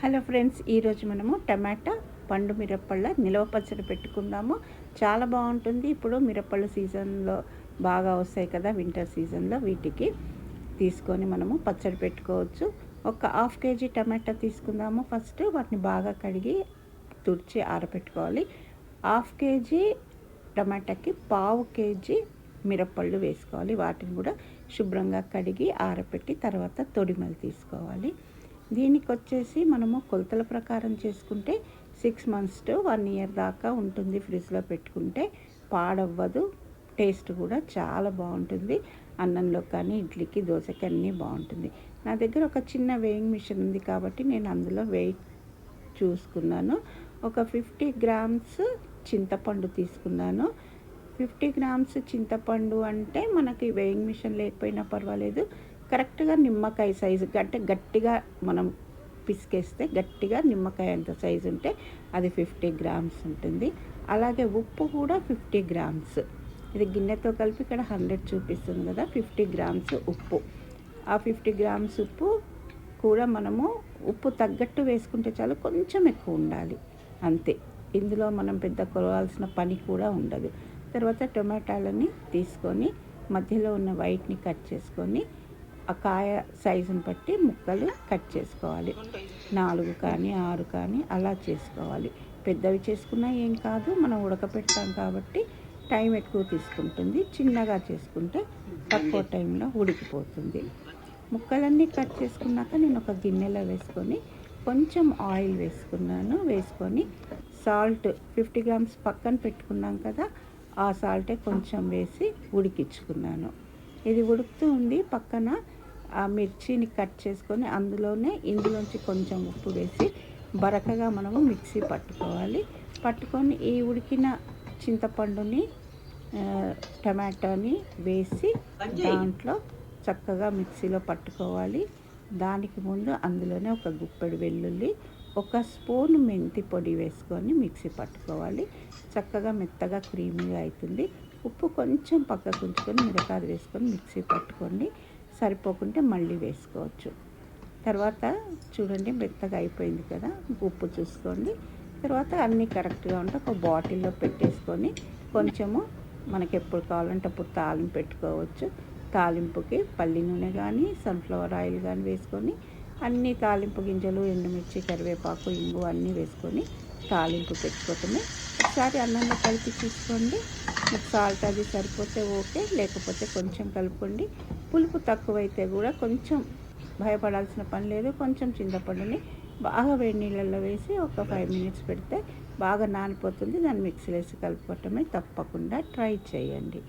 Hello friends ఈరోజు మనము టమాటా పండు మిరప్పళ్ళ నిలవ పచ్చడి పెట్టుకుందాము. చాలా బాగుంటుంది. ఇప్పుడు మిరప్పళ్ళ సీజన్లో బాగా వస్తాయి కదా వింటర్ సీజన్లో వీటికి తీసుకొని మనము పచ్చడి పెట్టుకోవచ్చు. ఒక హాఫ్ కేజీ టమాటా తీసుకుందాము ఫస్ట్. వాటిని బాగా కడిగి తుడిచి ఆరబెట్టుకోవాలి. హాఫ్ కేజీ టమాటాకి పావు కేజీ మిరప్పళ్ళు వేసుకోవాలి. వాటిని కూడా శుభ్రంగా కడిగి ఆరబెట్టి తర్వాత తొడిమలు తీసుకోవాలి. దీనికి వచ్చేసి మనము కొలతల ప్రకారం చేసుకుంటే six months to one year దాకా ఉంటుంది ఫ్రిడ్జ్లో పెట్టుకుంటే. పాడవ్వదు టేస్ట్ కూడా చాలా బాగుంటుంది. అన్నంలో కానీ ఇడ్లీకి దోశకి అన్నీ బాగుంటుంది. నా దగ్గర ఒక చిన్న వేయింగ్ మిషన్ ఉంది కాబట్టి నేను అందులో వెయిట్ చూసుకున్నాను. ఒక ఫిఫ్టీ గ్రామ్స్ చింతపండు తీసుకున్నాను. ఫిఫ్టీ గ్రామ్స్ చింతపండు అంటే మనకి వేయింగ్ మిషన్ లేకపోయినా పర్వాలేదు. కరెక్ట్గా నిమ్మకాయ సైజు అంటే గట్టిగా మనం పిసికేస్తే గట్టిగా నిమ్మకాయ అంత సైజు ఉంటే అది ఫిఫ్టీ గ్రామ్స్ ఉంటుంది. అలాగే ఉప్పు కూడా ఫిఫ్టీ గ్రామ్స్. ఇది గిన్నెతో కలిపి ఇక్కడ హండ్రెడ్ చూపిస్తుంది కదా ఫిఫ్టీ గ్రామ్స్ ఉప్పు. ఆ ఫిఫ్టీ గ్రామ్స్ ఉప్పు కూడా మనము ఉప్పు తగ్గట్టు వేసుకుంటే చాలు కొంచెం ఎక్కువ ఉండాలి. అంతే. ఇందులో మనం పెద్ద కొలవాల్సిన పని కూడా ఉండదు. తర్వాత టొమాటాలని తీసుకొని మధ్యలో ఉన్న వైట్ని కట్ చేసుకొని ఆ కాయ సైజుని బట్టి ముక్కలు కట్ చేసుకోవాలి. నాలుగు కానీ ఆరు కానీ అలా చేసుకోవాలి. పెద్దవి చేసుకున్నా ఏం కాదు మనం ఉడకపెడతాం కాబట్టి టైం ఎక్కువ తీసుకుంటుంది. చిన్నగా చేసుకుంటే తక్కువ టైంలో ఉడికిపోతుంది. ముక్కలన్నీ కట్ చేసుకున్నాక నేను ఒక గిన్నెలో వేసుకొని కొంచెం ఆయిల్ వేసుకున్నాను. వేసుకొని సాల్ట్ ఫిఫ్టీ గ్రామ్స్ పక్కన పెట్టుకున్నాం కదా ఆ సాల్టే కొంచెం వేసి ఉడికించుకున్నాను. ఇది ఉడుకుతూ ఉంది. పక్కన ఆ మిర్చిని కట్ చేసుకొని అందులోనే ఇందులోంచి కొంచెం ఉప్పు వేసి బరకగా మనము మిక్సీ పట్టుకోవాలి. పట్టుకొని ఈ ఉడికిన చింతపండుని టమాటోని వేసి దాంట్లో చక్కగా మిక్సీలో పట్టుకోవాలి. దానికి ముందు అందులోనే ఒక గుప్పెడు వెల్లుల్లి ఒక స్పూన్ మెంతి పొడి వేసుకొని మిక్సీ పట్టుకోవాలి. చక్కగా మెత్తగా క్రీమీగా అవుతుంది. ఉప్పు కొంచెం పక్కకు ఉంచుకొని మిరకాదు వేసుకొని మిక్సీ పట్టుకోండి. సరిపోకుంటే మళ్ళీ వేసుకోవచ్చు. తర్వాత చూడండి మెత్తగా అయిపోయింది కదా ఉప్పు చూసుకోండి. తర్వాత అన్నీ కరెక్ట్గా ఉంటే ఒక బాటిల్లో పెట్టేసుకొని కొంచెము మనకి ఎప్పుడు కావాలంటే అప్పుడు తాలింపు పెట్టుకోవచ్చు. తాలింపుకి పల్లి నూనె కానీ సన్ఫ్లవర్ ఆయిల్ కానీ వేసుకొని అన్ని తాలింపు గింజలు ఎండుమిర్చి కరివేపాకు ఇంగు అన్నీ వేసుకొని తాలింపు పెట్టుకోవటమే. ఒకసారి అన్నంలో కలిపి చూసుకోండి. మీకు సాల్ట్ అది సరిపోతే ఓకే లేకపోతే కొంచెం కలుపుకోండి. పులుపు తక్కువైతే కూడా కొంచెం భయపడాల్సిన పని లేదు. కొంచెం చింతపండుని బాగా వేడి నీళ్ళల్లో వేసి ఒక ఫైవ్ మినిట్స్ పెడితే బాగా నానిపోతుంది. దాన్ని మిక్సీలో వేసి కలుపుకోవటమే తప్పకుండా ట్రై చేయండి.